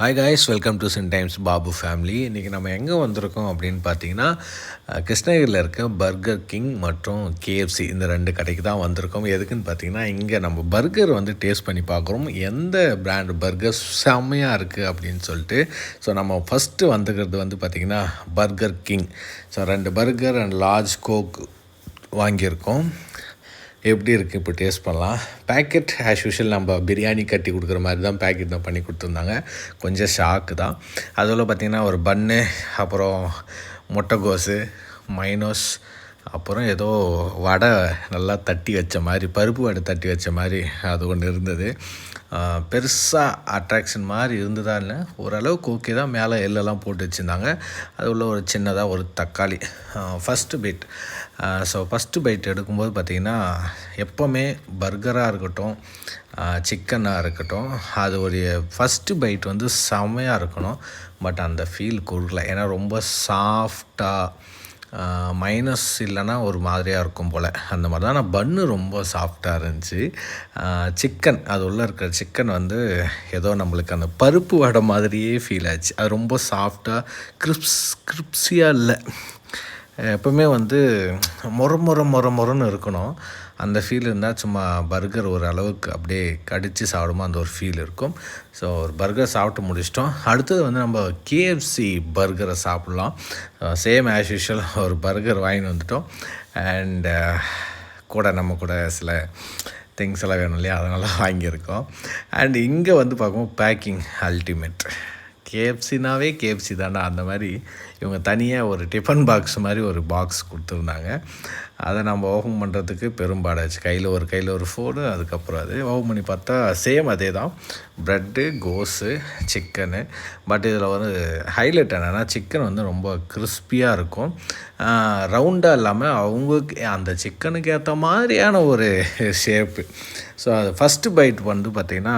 Hi guys welcome to Chin times Babu family இன்றைக்கி நம்ம எங்கே வந்திருக்கோம் அப்படின்னு பார்த்தீங்கன்னா கிருஷ்ணகிரியில் இருக்க பர்கர் கிங் மற்றும் கேஎஃப்சி இந்த ரெண்டு கடைக்கு தான் வந்திருக்கோம். எதுக்குன்னு பார்த்தீங்கன்னா இங்கே நம்ம பர்கர் வந்து டேஸ்ட் பண்ணி பார்க்குறோம். எந்த பிராண்ட் பர்கர் செம்மையாக இருக்குது அப்படின்னு சொல்லிட்டு. ஸோ நம்ம ஃபஸ்ட்டு வந்துக்கிறது வந்து பார்த்திங்கன்னா பர்கர் கிங் ஸோ ரெண்டு பர்கர் அண்ட் லார்ஜ் கோக் வாங்கியிருக்கோம். எப்படி இருக்குது இப்போ டேஸ்ட் பண்ணலாம். பேக்கெட் ஆஸ் யூஷுவல் நம்ம பிரியாணி கட்டி கொடுக்குற மாதிரி தான் பேக்கெட் தான் பண்ணி கொடுத்துருந்தாங்க. கொஞ்சம் ஷாக்கு தான். அதில் பார்த்திங்கன்னா ஒரு பன்னு அப்புறம் முட்டைகோஸு மைனோஸ் அப்புறம் ஏதோ வடை நல்லா தட்டி வச்ச மாதிரி பருப்பு வடை தட்டி வச்ச மாதிரி அது ஒன்று இருந்தது. பெருசாக அட்ராக்ஷன் மாதிரி இருந்ததா இல்லை. ஓரளவுக்கு ஓகே தான். மேலே எள்ளெல்லாம் போட்டு வச்சுருந்தாங்க. அது உள்ள ஒரு சின்னதாக ஒரு தக்காளி. First bite so first bite எடுக்கும்போது பார்த்திங்கன்னா எப்போவுமே பர்கராக இருக்கட்டும் சிக்கனாக இருக்கட்டும் அது ஒரு ஃபஸ்ட்டு பைட் வந்து செமையாக இருக்கணும். பட் அந்த ஃபீல் கொடுக்கல. ஏன்னா ரொம்ப சாஃப்டாக மைனஸ் இல்லைன்னா ஒரு மாதிரியாக இருக்கும் போல். அந்த மாதிரி தான் ஆனால் பன்னு ரொம்ப சாஃப்டாக இருந்துச்சு. சிக்கன் அது உள்ளே இருக்கிற சிக்கன் வந்து ஏதோ நம்மளுக்கு அந்த பருப்பு வடை மாதிரியே ஃபீல் ஆச்சு. அது ரொம்ப சாஃப்டாக கிறிப்ஸ் கிறிப்ஸியாக இல்லை. எப்பவுமே வந்து மொற மொற மொற மொரன்னு இருக்கணும். அந்த ஃபீல் இருந்தால் சும்மா பர்கர் ஒரு அளவுக்கு அப்படியே கடித்து சாப்பிடுமோ அந்த ஒரு ஃபீல் இருக்கும். ஸோ ஒரு பர்கர் சாப்பிட்டு முடிச்சிட்டோம். அடுத்தது வந்து நம்ம கேஎஃப்சி பர்கரை சாப்பிட்லாம். சேம் ஆஸ் யூஷுவல் ஒரு பர்கர் வாங்கிட்டு வந்துட்டோம். அண்ட் கூட நம்ம கூட சில திங்ஸ் எல்லாம் வேணும் இல்லையா? அதெல்லாம் வாங்கியிருக்கோம். அண்ட் இங்கே வந்து பார்க்கும்போது பேக்கிங் அல்டிமேட் கேஎஃப்சினாவே கேஎஃப்சி தானே அந்த மாதிரி இவங்க தனியாக ஒரு டிஃபன் பாக்ஸ் மாதிரி ஒரு பாக்ஸ் கொடுத்துருந்தாங்க. அதை நம்ம ஓப்பன் பண்ணுறதுக்கு பெரும்பாடாச்சு கையில் ஒரு கையில் ஒரு ஃபோனு அதுக்கப்புறம் அது. ஓப்பன் பண்ணி பார்த்தா சேம் அதே தான் ப்ரெட்டு கோஸு சிக்கனு. பட் இதில் வந்து ஹைலைட் என்னென்னா சிக்கன் வந்து ரொம்ப கிறிஸ்பியாக இருக்கும். ரவுண்டாக இல்லாமல் அவங்களுக்கு அந்த சிக்கனுக்கு ஏற்ற மாதிரியான ஒரு ஷேப்பு ஸோ அது ஃபஸ்ட்டு பைட் வந்து பார்த்திங்கன்னா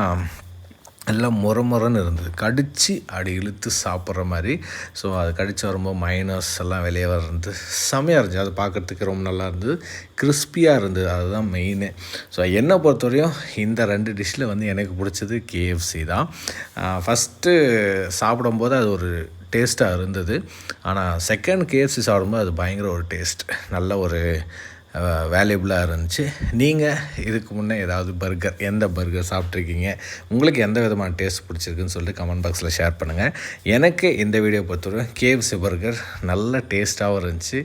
எல்லாம் முற முறன்னு இருந்தது. கடித்து அடி இழுத்து சாப்பிட்ற மாதிரி. ஸோ அது கடித்து வரும்போது மைனஸ் எல்லாம் வெளியே வர்றது. செமையாக இருந்துச்சு. அது பார்க்குறதுக்கு ரொம்ப நல்லா இருந்தது. கிறிஸ்பியாக இருந்தது. அதுதான் மெயினு ஸோ என்னை பொறுத்தவரையும் இந்த ரெண்டு டிஷ்ஷில் வந்து எனக்கு பிடிச்சது கேஎஃப்சி தான். ஃபஸ்ட்டு சாப்பிடும்போது அது ஒரு டேஸ்ட்டாக இருந்தது. ஆனால் செகண்ட் கேஎஃப்சி சாப்பிடும்போது அது பயங்கர ஒரு டேஸ்ட் நல்ல ஒரு வேல்யூபிளாக இருந்துச்சு. நீங்கள் இதுக்கு முன்னே ஏதாவது பர்கர் எந்த பர்கர் சாப்பிட்ருக்கீங்க உங்களுக்கு எந்த விதமான டேஸ்ட் பிடிச்சிருக்குன்னு சொல்லிட்டு கமெண்ட் பாக்ஸில் ஷேர் பண்ணுங்கள் எனக்கு இந்த வீடியோ பொறுத்தவரை கேஎஃப்சி பர்கர் நல்ல டேஸ்ட்டாகவும் இருந்துச்சு.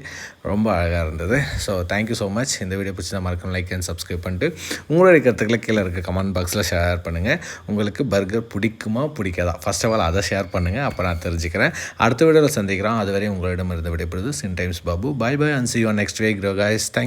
ரொம்ப அழகாக இருந்தது. So thank you so much இந்த வீடியோ பிடிச்சா மறக்கணும் லைக் அண்ட் சப்ஸ்கிரைப் பண்ணிட்டு உங்களுடைய கருத்துக்களை கீழே இருக்க கமெண்ட் பாக்ஸில் ஷேர் பண்ணுங்கள் உங்களுக்கு பர்கர் பிடிக்குமா பிடிக்காதா? ஃபர்ஸ்ட் ஆஃப் ஆல் அதை ஷேர் பண்ணுங்கள் அப்போ நான் தெரிஞ்சுக்கிறேன். அடுத்த வீடியோவில் சந்திக்கிறோம். அதுவரை உங்களிடம் இருந்து விடைபெறுது Chin times Babu bye bye and see you next week guys thank